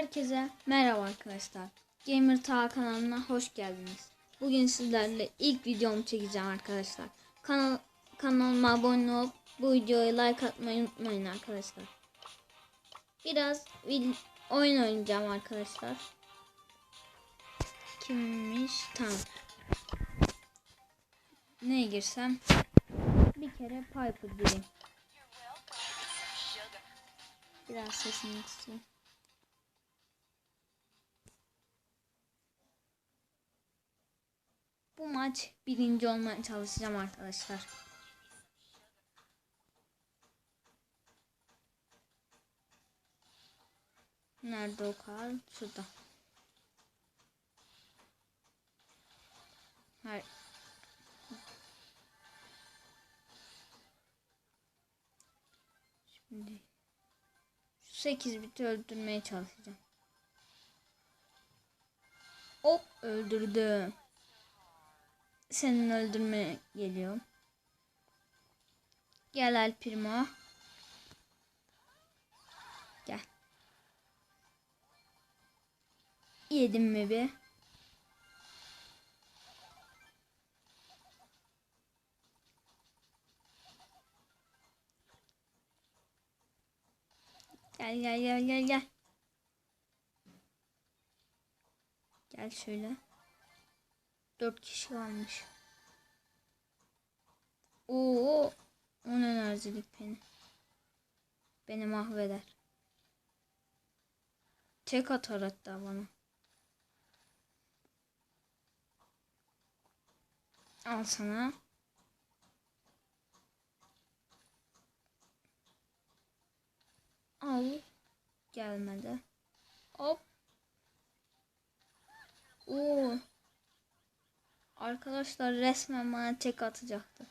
Herkese merhaba arkadaşlar. Gamer Ta kanalına hoş geldiniz. Bugün sizlerle ilk videomu çekeceğim arkadaşlar. Kanal kanalıma abone olup bu videoya like atmayı unutmayın arkadaşlar. Biraz oyun oynayacağım arkadaşlar. Kimmiş? Tamam. Neye girsem? Bir kere Piper gireyim. Biraz sesini kısayım. Bu maç birinci olmaya çalışacağım arkadaşlar. Nerede o kal? Şurada. Hayır. Şimdi şu 8 biti öldürmeye çalışacağım. Hop öldürdüm. Senin öldürmeye geliyorum. Gel El Primo. Gel. Yedim mi bir? Gel gel gel gel gel. Gel şöyle. Dört kişi kalmış. Oo, on enerjilik beni. Beni mahveder. Tek atar hatta bana. Al sana. Al. Gelmedi. Hop. Oo. Arkadaşlar resmen bana tek atacaktı.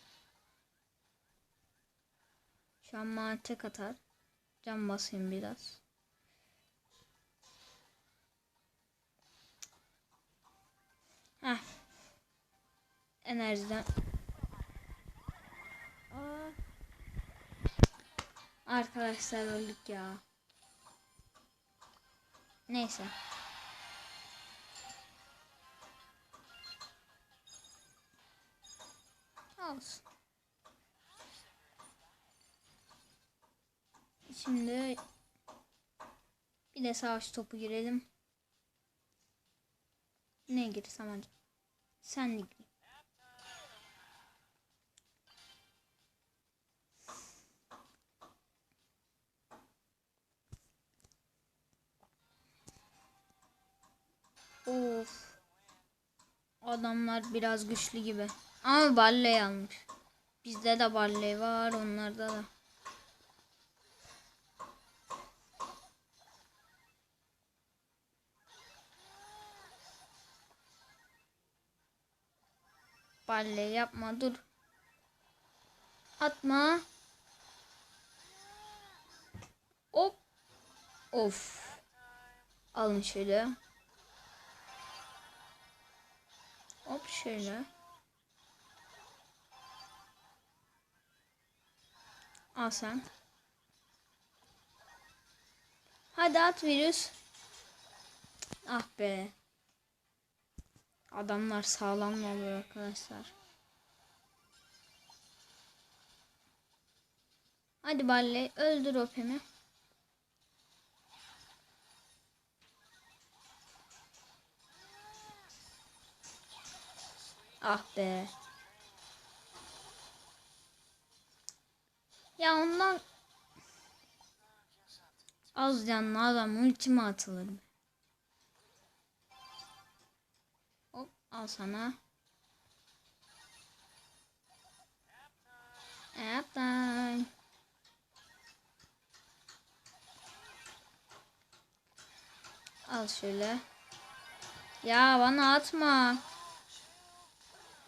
Şu an bana tek atar. Can basayım biraz. Heh. Enerjiden. Aa. Arkadaşlar öldük ya. Neyse. Olsun. Şimdi bir de savaş topu girelim. Ne girsem acaba? Sen de gir. Of. Adamlar biraz güçlü gibi. Ama Barley almış. Bizde de Barley var, onlarda da. Barley yapma dur. Atma. Hop. Of. Alın şöyle. Hop şöyle. Al sen. Hadi at virüs. Ah be. Adamlar sağlam oluyor arkadaşlar. Hadi Balle öldür Opem'i. Ah be. Ya ondan az canlı adam ultime atılır? Hop al sana. Yaptım. Al şöyle. Ya bana atma.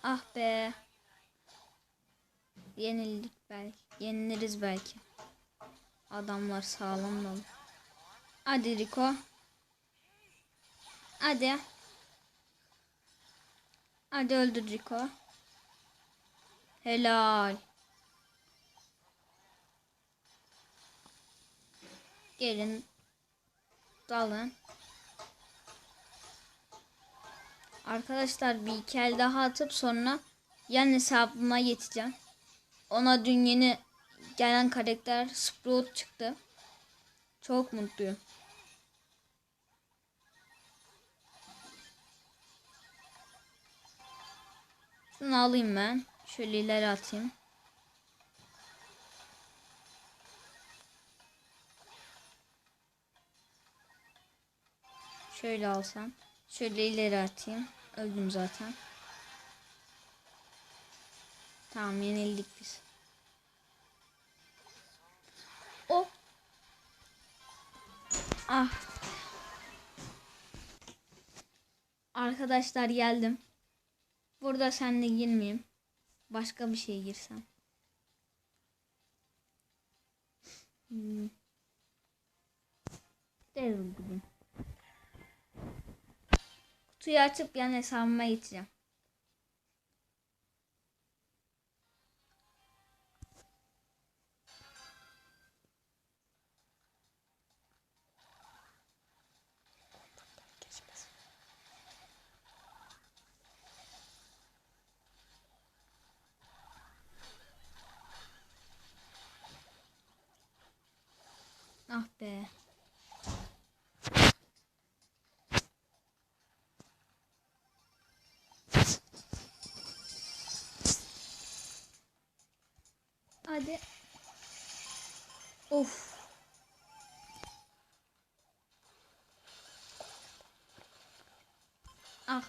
Ah be. Yenildik belki. Yeniliriz belki. Adamlar sağlam dolu. Hadi Rico. Hadi. Hadi öldür Rico. Helal. Gelin lan. Arkadaşlar bir iki el daha atıp sonra yan hesabıma geçeceğim. Ona dün yeni gelen karakter Sprout çıktı. Çok mutluyum. Şunu alayım ben. Şöyle ileri atayım. Şöyle alsam. Şöyle ileri atayım. Öldüm zaten. Tamam yenildik biz. Arkadaşlar geldim. Burada seninle girmeyeyim. Başka bir şey girsem. Hmm. Gideyim. Kutuyu açıp yan hesabıma geçeceğim. Ah be. Hadi. Of. Ah.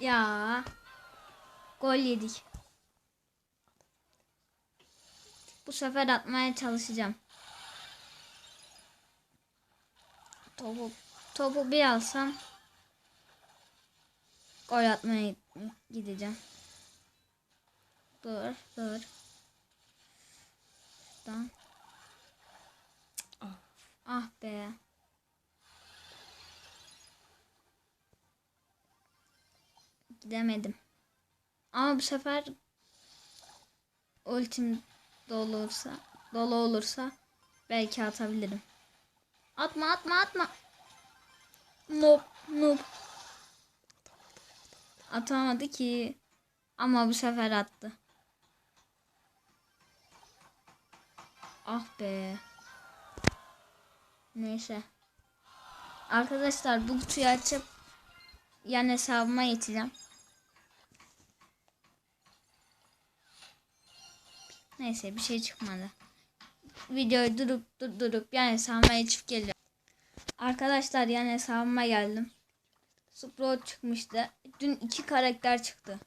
Ya. Gol yedik. Bu sefer atmaya çalışacağım. Topu, topu bir alsam gol atmaya gideceğim. Dur, dur. Şuradan. Ah, ah be. Gidemedim. Ama bu sefer ultim dolu olursa, dolu olursa belki atabilirim. Atma atma atma. Nope nope. Atamadı ki. Ama bu sefer attı. Ah be. Neyse. Arkadaşlar bu kutuyu açıp yan hesabıma geçeceğim. Neyse bir şey çıkmadı. Videoyu durup durdurup yan hesabıma geçip geliyorum. Arkadaşlar yan hesabıma geldim. Sprout çıkmıştı. Dün iki karakter çıktı.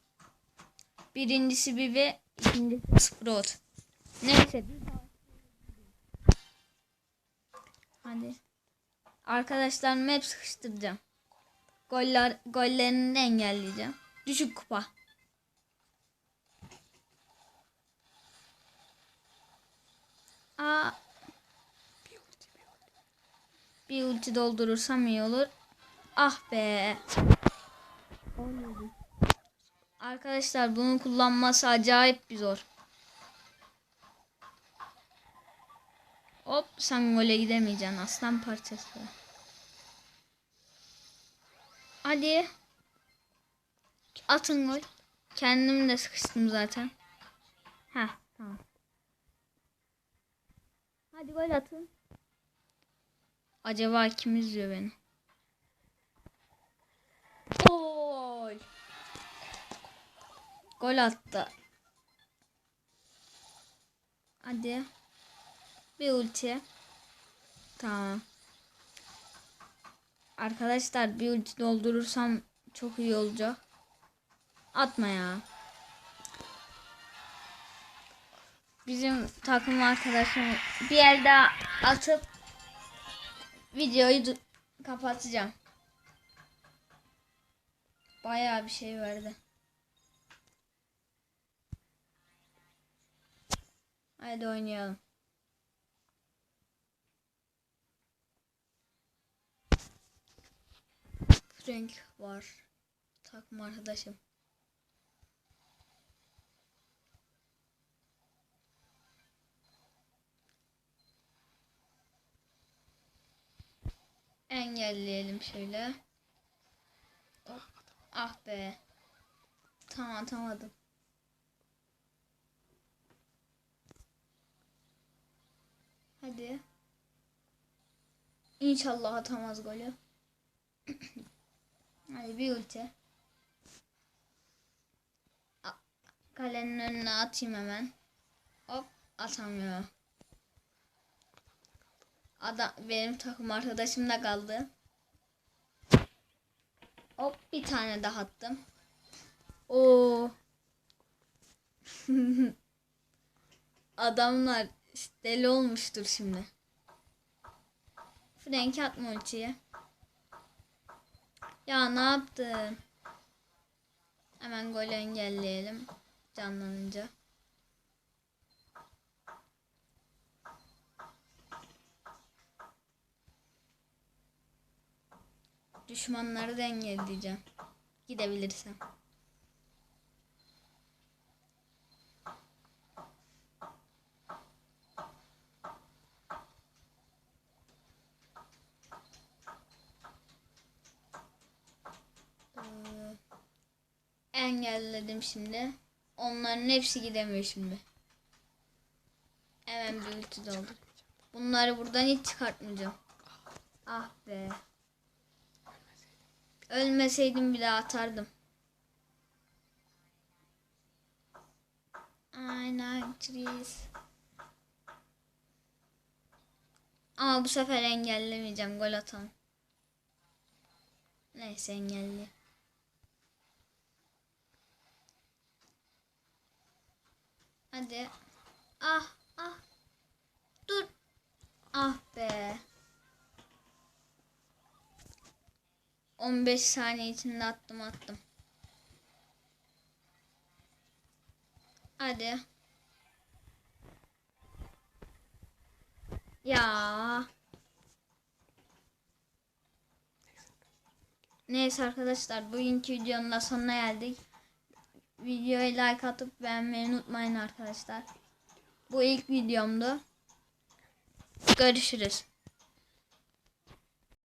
Birincisi Bibi, ikincisi Sprout. Neyse. Hadi. Arkadaşlarımı hep sıkıştıracağım. Goller, gollerini engelleyeceğim. Düşük kupa. Aa. Bir ulti doldurursam iyi olur. Ah be. Arkadaşlar bunu kullanması acayip bir zor. Hop sen gole gidemeyeceksin aslan parçası. Hadi. Atın gol. Kendim de sıkıştım zaten. Ha tamam. Hadi gol atın. Acaba kim izliyor beni? Gol. Gol attı. Hadi. Bir ulti. Tamam. Arkadaşlar bir ulti doldurursam çok iyi olacak. Atma ya. Bizim takım arkadaşım bir el daha atıp videoyu kapatacağım. Bayağı bir şey verdi. Hadi oynayalım. Frank var. Takım arkadaşım. Engelleyelim şöyle. Ah be. Tam atamadım. Hadi. İnşallah atamaz golü. Hadi bir ulti. Kalenin önüne atayım hemen. Hop atamıyor. Adam benim takım arkadaşım da kaldı. Hop bir tane daha attım. Oo. Adamlar deli olmuştur şimdi. Frank atma ultiyi. Ya ne yaptın? Hemen golü engelleyelim. Canlanınca. Düşmanları da engelleyeceğim. Gidebilirsem. Ee, Engelledim şimdi. Onların hepsi gidemiyor şimdi. Hemen bir ulti doldur. Bunları buradan hiç çıkartmayacağım. Ah be. Ölmeseydim bile atardım. Aynen trees. Ama bu sefer engellemeyeceğim. Gol atalım. Neyse engelli. Hadi. Ah ah. Dur. Ah be. 15 saniye içinde attım attım. Hadi. Ya. Neyse arkadaşlar bugünkü videonun da sonuna geldik. Videoya like atıp beğenmeyi unutmayın arkadaşlar. Bu ilk videomdu. Görüşürüz.